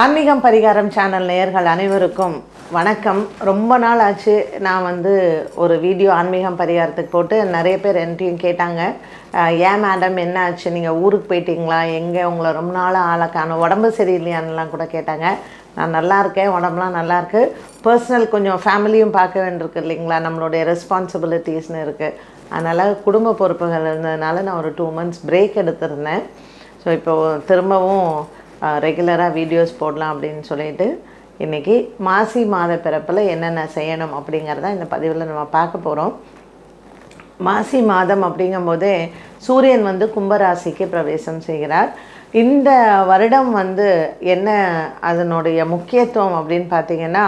ஆன்மீகம் பரிகாரம் சேனல் நேயர்கள் அனைவருக்கும் வணக்கம். ரொம்ப நாள் ஆச்சு நான் வந்து ஒரு வீடியோ ஆன்மீகம் பரிகாரத்துக்கு போட்டு நிறைய பேர் என்கிட்டையும் கேட்டாங்க. ஏன் மேடம் என்ன ஆச்சு? நீங்கள் ஊருக்கு போயிட்டீங்களா? எங்கே? உங்களை ரொம்ப நாள் ஆளக்கான உடம்பு சரியில்லையான்னுலாம் கூட கேட்டாங்க. நான் நல்லா இருக்கேன். உடம்புலாம் நல்லாயிருக்கு பர்சனல் கொஞ்சம் ஃபேமிலியும் பார்க்க வேண்டியிருக்கு இல்லைங்களா? நம்மளுடைய ரெஸ்பான்சிபிலிட்டிஸ்னு இருக்குது அதனால் குடும்ப பொறுப்புகள் இருந்ததுனால நான் ஒரு டூ மந்த்ஸ் பிரேக் எடுத்திருந்தேன். ஸோ இப்போ திரும்பவும் ரெகுலராக வீடியோஸ் போடலாம் அப்படின்னு சொல்லிட்டு இன்றைக்கி மாசி மாத பிறப்பில் என்னென்ன செய்யணும் அப்படிங்கிறத இந்த பதிவில் நம்ம பார்க்க போகிறோம் மாசி மாதம் அப்படிங்கும்போதே சூரியன் வந்து கும்பராசிக்கு பிரவேசம் செய்கிறார். இந்த வருடம் வந்து என்ன அதனுடைய முக்கியத்துவம் அப்படின்னு பார்த்தீங்கன்னா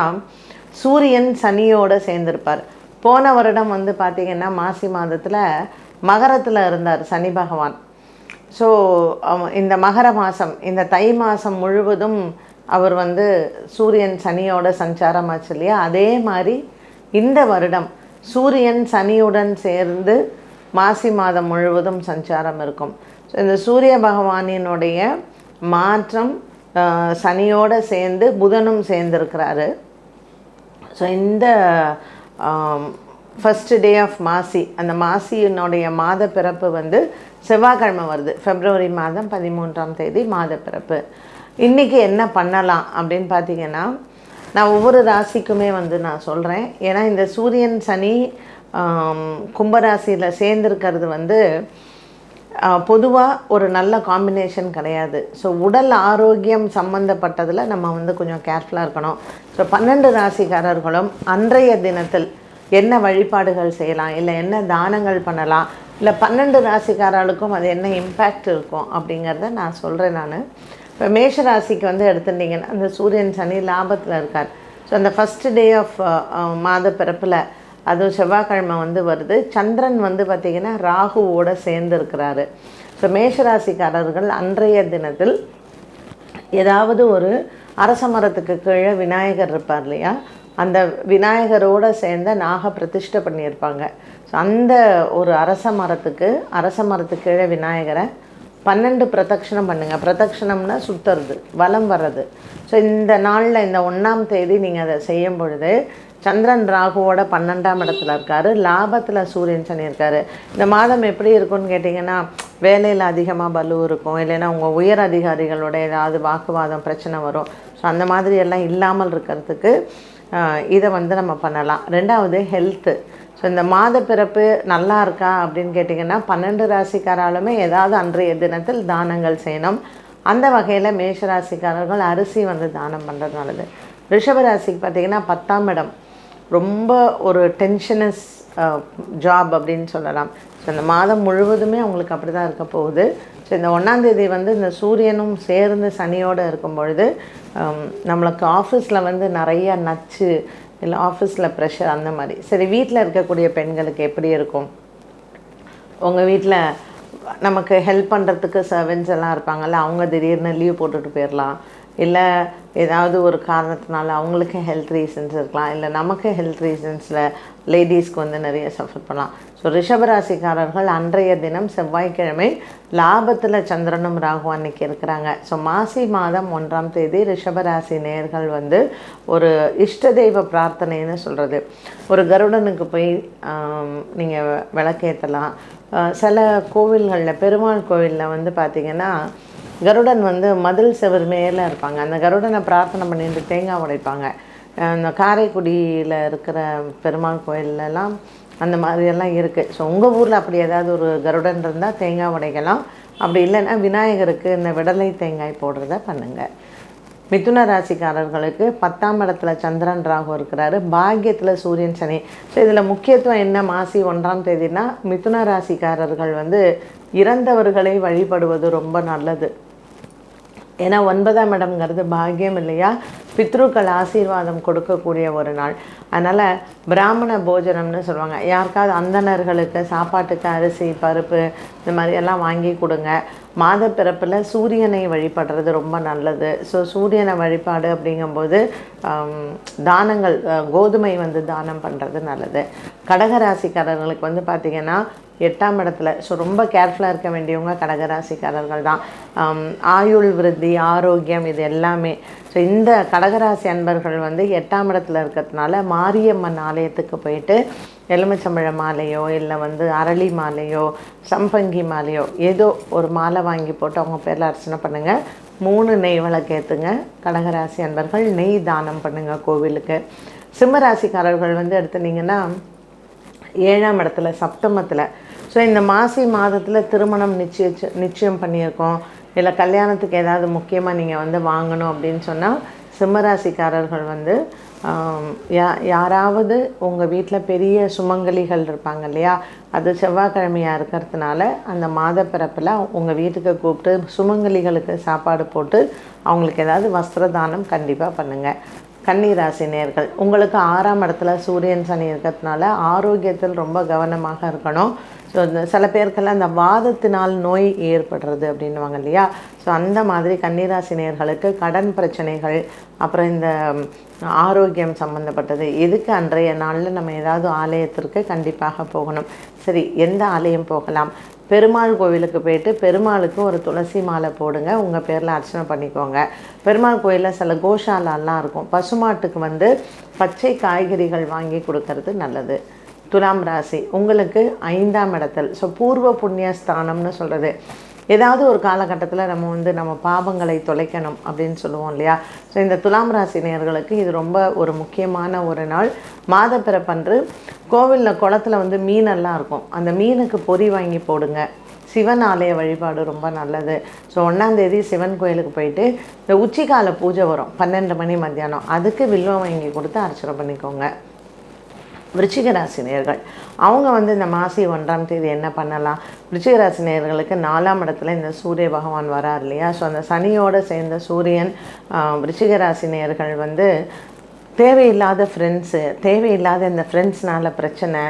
சூரியன் சனியோடு சேர்ந்திருப்பார். போன வருடம் வந்து பார்த்தீங்கன்னா மாசி மாதத்தில் மகரத்தில் இருந்தார் சனி பகவான். ஸோ இந்த மகர மாதம் இந்த தை மாதம் முழுவதும் அவர் வந்து சூரியன் சனியோட சஞ்சாரம் ஆச்சு இல்லையா? அதே மாதிரி இந்த வருடம் சூரியன் சனியுடன் சேர்ந்து மாசி மாதம் முழுவதும் சஞ்சாரம் இருக்கும். ஸோ இந்த சூரிய பகவானினுடைய மாற்றம் சனியோடு சனியோட சேர்ந்து புதனும் சேர்ந்துருக்கிறாரு. ஸோ இந்த ஃபஸ்ட்டு டே ஆஃப் மாசி அந்த மாசியினுடைய மாத பிறப்பு வந்து செவ்வாய்க்கிழமை வருது. ஃபெப்ரவரி மாதம் பதிமூன்றாம் தேதி மாத பிறப்பு இன்றைக்கி என்ன பண்ணலாம் அப்படின்னு பார்த்தீங்கன்னா நான் ஒவ்வொரு ராசிக்குமே வந்து நான் சொல்கிறேன் ஏன்னா இந்த சூரியன் சனி கும்பராசியில் சேர்ந்துருக்கிறது வந்து பொதுவாக ஒரு நல்ல காம்பினேஷன் கிடையாது. ஸோ உடல் ஆரோக்கியம் சம்மந்தப்பட்டதில் நம்ம வந்து கொஞ்சம் கேர்ஃபுல்லாக இருக்கணும். ஸோ பன்னெண்டு ராசிக்காரர்களும் அன்றைய தினத்தில் என்ன வழிபாடுகள் செய்யலாம் இல்லை என்ன தானங்கள் பண்ணலாம் இல்லை பன்னெண்டு ராசிக்காரர்களுக்கும் அது என்ன இம்பேக்ட் இருக்கும் அப்படிங்கிறத நான் சொல்கிறேன் நான். இப்போ மேஷ ராசிக்கு வந்து எடுத்துட்டிங்கன்னா அந்த சூரியன் சனி லாபத்தில் இருக்கார். ஸோ அந்த ஃபஸ்ட்டு டே ஆஃப் மாத பிறப்பில் அதுவும் செவ்வாய்க்கிழமை வந்து வருது. சந்திரன் வந்து பார்த்திங்கன்னா ராகுவோட சேர்ந்து இருக்கிறாரு. ஸோ மேஷராசிக்காரர்கள் அன்றைய தினத்தில் ஏதாவது ஒரு அரச மரத்துக்கு கீழே விநாயகர் இருப்பார் இல்லையா? அந்த விநாயகரோட சேர்ந்த நாக பிரதிஷ்டை பண்ணியிருப்பாங்க. ஸோ அந்த ஒரு அரச மரத்துக்கு அரச மரத்துக்கு கீழே விநாயகரை பன்னெண்டு பிரதட்சணம் பண்ணுங்கள் பிரதட்சணம்னா சுற்றுறது வலம் வர்றது. ஸோ இந்த நாளில் இந்த ஒன்றாம் தேதி நீங்கள் அதை செய்யும் பொழுது சந்திரன் ராகுவோட பன்னெண்டாம் இடத்துல இருக்கார். லாபத்தில் சூரியன் சனி இருக்கார். இந்த மாதம் எப்படி இருக்கும்னு கேட்டிங்கன்னா வேலையில் அதிகமாக பலு இருக்கும். இல்லைன்னா உங்கள் உயர் அதிகாரிகளோட ஏதாவது வாக்குவாதம் பிரச்சனை வரும். ஸோ அந்த மாதிரி எல்லாம் இல்லாமல் இருக்கிறதுக்கு இதை வந்து நம்ம பண்ணலாம். ரெண்டாவது ஹெல்த்து ஸோ இந்த மாத பிறப்பு நல்லா இருக்கா அப்படின்னு கேட்டிங்கன்னா பன்னெண்டு ராசிக்காராலுமே ஏதாவது அன்றைய தினத்தில் தானங்கள் செய்யணும். அந்த வகையில் மேஷராசிக்காரர்கள் அரிசி வந்து தானம் பண்ணுறது நல்லது. ரிஷபராசிக்கு பார்த்திங்கன்னா பத்தாம் இடம். ரொம்ப ஒரு டென்ஷனஸ் ஜாப் அப்படின்னு சொல்லலாம். ஸோ இந்த மாதம் முழுவதுமே அவங்களுக்கு அப்படி தான் இருக்க போகுது. ஸோ இந்த ஒன்றாந்தேதி வந்து இந்த சூரியனும் சேர்ந்து சனியோடு இருக்கும் பொழுது um, நம்மளுக்கு ஆஃபீஸில் வந்து நிறைய நச்சு இல்லை ஆஃபீஸில் ப்ரெஷர் அந்த மாதிரி. சரி வீட்டில் இருக்கக்கூடிய பெண்களுக்கு எப்படி இருக்கும்? உங்கள் வீட்டில் நமக்கு ஹெல்ப் பண்ணுறதுக்கு சர்வெண்ட்ஸ் எல்லாம் இருப்பாங்கல்ல அவங்க திடீர்னு லீவ் போட்டுட்டு போயிடலாம் இல்லை ஏதாவது ஒரு காரணத்தினால அவங்களுக்கு ஹெல்த் ரீசன்ஸ் இருக்கலாம். இல்லை நமக்கு ஹெல்த் ரீசன்ஸில் லேடிஸ்க்கு வந்து நிறைய சஃபர் பண்ணலாம். ஸோ ரிஷபராசிக்காரர்கள் அன்றைய தினம் செவ்வாய்க்கிழமை லாபத்தில் சந்திரனும் ராகு அன்னைக்கு இருக்கிறாங்க. ஸோ மாசி மாதம் ஒன்றாம் தேதி ரிஷபராசி நேயர்கள் வந்து ஒரு இஷ்ட தெய்வ பிரார்த்தனைன்னு சொல்கிறது ஒரு கருடனுக்கு போய் நீங்கள் விளக்கேற்றலாம் சில கோவில்களில் பெருமாள் கோவிலில் வந்து பார்த்திங்கன்னா கருடன் வந்து மதில் செவர் மேலே இருப்பாங்க. அந்த கருடனை பிரார்த்தனை பண்ணிட்டு தேங்காய் உடைப்பாங்க. இந்த காரைக்குடியில் இருக்கிற பெருமாள் கோயிலெலாம் அந்த மாதிரியெல்லாம் இருக்குது ஸோ உங்கள் ஊரில் அப்படி ஏதாவது ஒரு கருடன் இருந்தால் தேங்காய் உடைக்கலாம். அப்படி இல்லைன்னா விநாயகருக்கு இந்த விடலை தேங்காய் போடுறத பண்ணுங்கள் மிதுன ராசிக்காரர்களுக்கு பத்தாம் இடத்துல சந்திரன் ராகு இருக்கிறாரு. பாக்கியத்தில் சூரியன் சனி. ஸோ இதில் முக்கியத்துவம் என்ன? மாசி ஒன்றாம் தேதினா மிதுன ராசிக்காரர்கள் வந்து இறந்தவர்களை வழிபடுவது ரொம்ப நல்லது. ஏன்னா ஒன்பதாம் இடம்ங்கிறது பாக்கியம் இல்லையா? பித்ருக்கள் ஆசீர்வாதம் கொடுக்கக்கூடிய ஒரு நாள். அதனால் பிராமண போஜனம்னு சொல்லுவாங்க. யாருக்காவது அந்தணர்களுக்கு சாப்பாட்டுக்கு அரிசி பருப்பு இந்த மாதிரி எல்லாம் வாங்கி கொடுங்க. மாத பிறப்பில் சூரியனை வழிபடுறது ரொம்ப நல்லது. ஸோ சூரியனை வழிபாடு அப்படிங்கும்போது தானங்கள் கோதுமை வந்து தானம் பண்ணுறது நல்லது. கடகராசிக்காரர்களுக்கு வந்து பார்த்திங்கன்னா எட்டாம் இடத்துல. ஸோ ரொம்ப கேர்ஃபுல்லாக இருக்க வேண்டியவங்க கடகராசிக்காரர்கள் தான் ஆயுள் விருத்தி ஆரோக்கியம் இது எல்லாமே. ஸோ இந்த கடகராசி அன்பர்கள் வந்து எட்டாம் இடத்துல இருக்கிறதுனால மாரியம்மன் ஆலயத்துக்கு போயிட்டு எலுமிச்சம்பழ மாலையோ இல்லை வந்து அரளி மாலையோ சம்பங்கி மாலையோ ஏதோ ஒரு மாலை வாங்கி போட்டு அவங்க பேரில் அர்ச்சனை பண்ணுங்கள் மூணு நெய் விளக்கேற்றுங்க கடகராசி அன்பர்கள் நெய் தானம் பண்ணுங்கள் கோவிலுக்கு. சிம்மராசிக்காரர்கள் வந்து எடுத்துனிங்கன்னா ஏழாம் இடத்துல சப்தமத்தில் ஸோ இந்த மாசி மாதத்தில் திருமணம் நிச்சயிச்சு நிச்சயம் பண்ணியிருக்கோம். இல்லை கல்யாணத்துக்கு ஏதாவது முக்கியமாக நீங்கள் வந்து வாங்கணும் அப்படின்னு சொன்னால் சிம்மராசிக்காரர்கள் வந்து யா யாராவது உங்கள் வீட்டில் பெரிய சுமங்கலிகள் இருப்பாங்க இல்லையா? அது செவ்வாய்க்கிழமையாக இருக்கிறதுனால அந்த மாத பிறப்பில் உங்கள் வீட்டுக்கு கூப்பிட்டு சுமங்கலிகளுக்கு சாப்பாடு போட்டு அவங்களுக்கு ஏதாவது வஸ்திர தானம் கண்டிப்பாக பண்ணுங்கள் கன்னிராசி நேர்கள் உங்களுக்கு ஆறாம் இடத்துல சூரியன் சனி இருக்கிறதுனால ஆரோக்கியத்தில் ரொம்ப கவனமாக இருக்கணும். ஸோ இந்த சில பேருக்கெல்லாம் இந்த வாதத்தினால் நோய் ஏற்படுறது அப்படின்னுவாங்க இல்லையா? ஸோ அந்த மாதிரி கன்னிராசி நேர்களுக்கு கடன் பிரச்சனைகள் அப்புறம் இந்த ஆரோக்கியம் சம்மந்தப்பட்டது எதுக்கு அன்றைய நாளில் நம்ம ஏதாவது ஆலயத்திற்கு கண்டிப்பாக போகணும். சரி எந்த ஆலயம் போகலாம்? பெருமாள் கோவிலுக்கு போயிட்டு பெருமாளுக்கு ஒரு துளசி மாலை போடுங்க உங்கள் பேரில் அர்ச்சனை பண்ணிக்கோங்க. பெருமாள் கோயிலில் சில கோஷாலாலாம் இருக்கும். பசுமாட்டுக்கு வந்து பச்சை காய்கறிகள் வாங்கி கொடுக்கறது நல்லது. துலாம் ராசி உங்களுக்கு ஐந்தாம் இடத்தில் ஸோ பூர்வ புண்ணிய ஸ்தானம்னு சொல்கிறது ஏதாவது ஒரு காலகட்டத்தில் நம்ம வந்து நம்ம பாவங்களை தொலைக்கணும் அப்படின்னு சொல்லுவோம் இல்லையா? ஸோ இந்த துலாம் ராசி நேர்களுக்கு இது ரொம்ப ஒரு முக்கியமான ஒரு நாள். மாத பிறப்பன்று கோவிலில் குளத்துல வந்து மீனெல்லாம் இருக்கும். அந்த மீனுக்கு பொறி வாங்கி போடுங்க. சிவன் ஆலய வழிபாடு ரொம்ப நல்லது. ஸோ ஒன்றாந்தேதி சிவன் கோயிலுக்கு போயிட்டு இந்த உச்சிக்கால பூஜை வரும். பன்னெண்டு மணி மத்தியானம். அதுக்கு வில்வம் வாங்கி கொடுத்து அர்ச்சனை பண்ணிக்கோங்க. விருச்சிகராசி நேர்கள். அவங்க வந்து இந்த மாசி ஒன்றாம் தேதி என்ன பண்ணலாம்? விருச்சிகராசி நேர்களுக்கு நாலாம் இடத்துல இந்த சூரிய பகவான் வரார் இல்லையா? ஸோ அந்த சனியோடு சேர்ந்த சூரியன் விருச்சிகராசி நேர்கள் வந்து தேவையில்லாத ஃப்ரெண்ட்ஸு தேவையில்லாத இந்த ஃப்ரெண்ட்ஸ்னால பிரச்சனை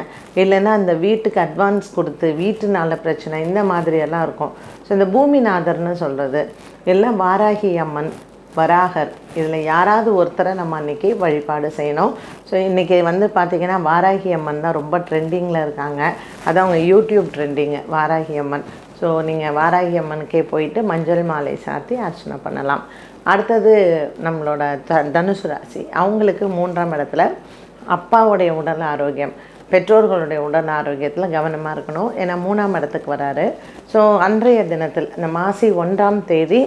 இல்லைன்னா இந்த வீட்டுக்கு அட்வான்ஸ் கொடுத்து வீட்டுனால பிரச்சனை இந்த மாதிரியெல்லாம் இருக்கும். ஸோ இந்த பூமிநாதர்னு சொல்கிறது எல்லாம் வாராகி அம்மன் வராகர். இதில் யாராவது ஒருத்தரை நம்ம அன்றைக்கி வழிபாடு செய்யணும். ஸோ இன்றைக்கி வந்து பார்த்திங்கன்னா வாராகி அம்மன் தான் ரொம்ப ட்ரெண்டிங்கில் இருக்காங்க. அது அவங்க YouTube trending Varahi Amman. So நீங்கள் வாராகி அம்மனுக்கே போயிட்டு மஞ்சள் மாலை சாத்தி அர்ச்சனை பண்ணலாம். அடுத்தது நம்மளோட த தனுசு ராசி. அவங்களுக்கு மூன்றாம் இடத்துல அப்பாவுடைய உடல் ஆரோக்கியம். பெற்றோர்களுடைய உடல் ஆரோக்கியத்தில் கவனமாக இருக்கணும். ஏன்னா மூணாம் இடத்துக்கு வராரு. ஸோ அன்றைய தினத்தில் இந்த மாசி ஒன்றாம் தேதி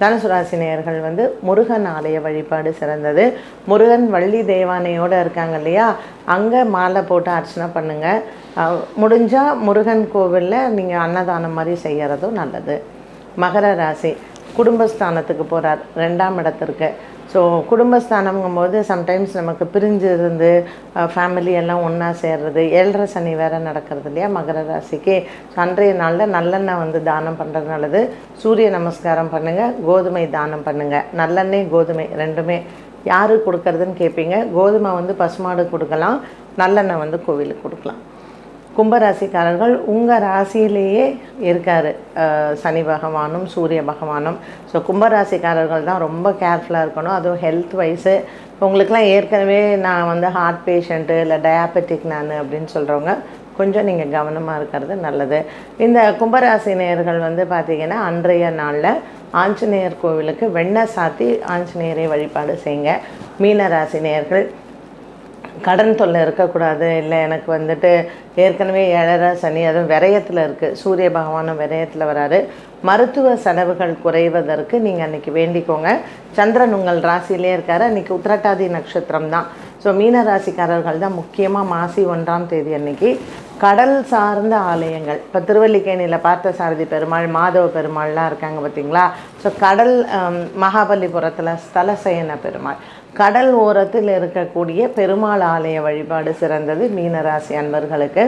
தனுசு ராசி நேயர்கள் வந்து முருகன் ஆலய வழிபாடு சிறந்தது. முருகன் வள்ளி தேவானையோடு இருக்காங்க இல்லையா? அங்கே மாலை போட்டு அர்ச்சனை பண்ணுங்கள் முடிஞ்சால் முருகன் கோவிலில் நீங்கள் அன்னதானம் மாதிரி செய்கிறதும் நல்லது. மகர ராசி குடும்பஸ்தானத்துக்கு போகிறார் ரெண்டாம் இடத்திற்கு. ஸோ குடும்பஸ்தானம்ங்கும்போது சம்டைம்ஸ் நமக்கு பிரிஞ்சு இருந்து ஃபேமிலி எல்லாம் ஒன்றா சேர்றது ஏழரை சனி வேற நடக்கிறது இல்லையா மகர ராசிக்கு. ஸோ அன்றைய நாளில் நல்லெண்ணெய் வந்து தானம் பண்ணுறது நல்லது. சூரிய நமஸ்காரம் பண்ணுங்கள் கோதுமை தானம் பண்ணுங்கள் நல்லெண்ணெய் கோதுமை ரெண்டுமே யாரு கொடுக்கறதுன்னு கேட்பீங்க கோதுமை வந்து பசுமாடு கொடுக்கலாம் நல்லெண்ணெய் வந்து கோவிலுக்கு கொடுக்கலாம். கும்பராசிக்காரர்கள் உங்கள் ராசியிலேயே இருக்கார். சனி பகவானும் சூரிய பகவானும். ஸோ கும்பராசிக்காரர்கள் தான் ரொம்ப கேர்ஃபுல்லாக இருக்கணும். அதுவும் ஹெல்த் வைஸு உங்களுக்குலாம் ஏற்கனவே நான் வந்து ஹார்ட் பேஷண்ட்டு இல்லை டயாபெட்டிக் நான் அப்படின்னு சொல்கிறவங்க கொஞ்சம் நீங்கள் கவனமாக இருக்கிறது நல்லது. இந்த கும்பராசி நேயர்கள் வந்து பார்த்திங்கன்னா அன்றைய நாளில் ஆஞ்சநேயர் கோவிலுக்கு வெண்ணெய் சாத்தி ஆஞ்சநேயரை வழிபாடு செய்யுங்க. மீனராசி நேயர்கள் கடன் தொல்லை இருக்கக்கூடாது. இல்லை எனக்கு வந்துட்டு ஏற்கனவே ஏழரை சனி அதுவும் விரயத்தில் இருக்குது சூரிய பகவானும் விரயத்தில் வராரு. மருத்துவ செலவுகள் குறைவதற்கு நீங்கள் அன்றைக்கி வேண்டிக்கோங்க. சந்திரன் உங்கள் ராசியிலே இருக்கார். அன்றைக்கி உத்திரட்டாதி நட்சத்திரம் தான். ஸோ மீன ராசிக்காரர்கள் தான் முக்கியமாக மாசி ஒன்றாம் தேதி அன்னைக்கு. கடல் சார்ந்த ஆலயங்கள். இப்போ திருவல்லிக்கேணியில் பார்த்தசாரதி பெருமாள் மாதவ பெருமாள்லாம் இருக்காங்க பார்த்தீங்களா ஸோ கடல் மகாபலிபுரத்தில் ஸ்தலசயன பெருமாள். கடல் ஓரத்தில் இருக்கக்கூடிய பெருமாள் ஆலய வழிபாடு சிறந்தது. மீனராசி அன்பர்களுக்கு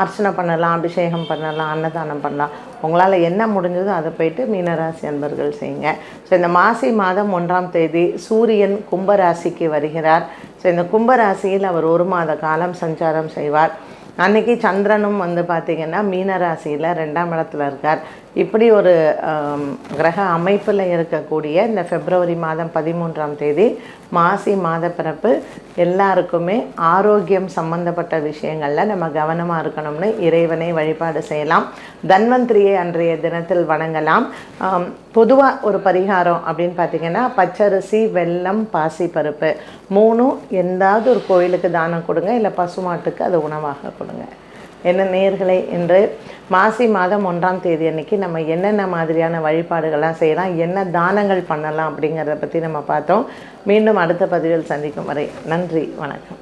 அர்ச்சனை பண்ணலாம் அபிஷேகம் பண்ணலாம் அன்னதானம் பண்ணலாம். உங்களால் என்ன முடிஞ்சதோ அதை போயிட்டு மீனராசி அன்பர்கள் செய்யுங்க. ஸோ இந்த மாசி மாதம் ஒன்றாம் தேதி சூரியன் கும்பராசிக்கு வருகிறார். ஸோ இந்த கும்பராசியில் அவர் ஒரு மாத காலம் சஞ்சாரம் செய்வார். அன்னைக்கு சந்திரனும் வந்து பார்த்திங்கன்னா மீனராசியில் ரெண்டாம் இடத்துல இருக்கார். இப்படி ஒரு கிரக அமைப்பில் இருக்கக்கூடிய இந்த பிப்ரவரி மாதம் பதிமூன்றாம் தேதி மாசி மாத பிறப்பு எல்லாருக்குமே ஆரோக்கியம் சம்பந்தப்பட்ட விஷயங்களில் நம்ம கவனமாக இருக்கணும்னு இறைவனை வழிபாடு செய்யலாம். தன்வந்திரியை அன்றைய தினத்தில் வணங்கலாம். பொதுவாக ஒரு பரிகாரம் அப்படின்னு பார்த்தீங்கன்னா பச்சரிசி வெல்லம் பாசி பருப்பு. மூணும் எந்தாவது ஒரு கோயிலுக்கு தானம் கொடுங்க இல்லை பசுமாட்டுக்கு அது உணவாக கொடுங்க. என்ன நேர்களை இன்று மாசி மாதம் ஒன்றாம் தேதி அன்னைக்கு நம்ம என்னென்ன மாதிரியான வழிபாடுகள்லாம் செய்யலாம் என்ன தானங்கள் பண்ணலாம் அப்படிங்கிறத பற்றி நம்ம பார்த்தோம். மீண்டும் அடுத்த பதிவில் சந்திக்கும் வரை நன்றி வணக்கம்.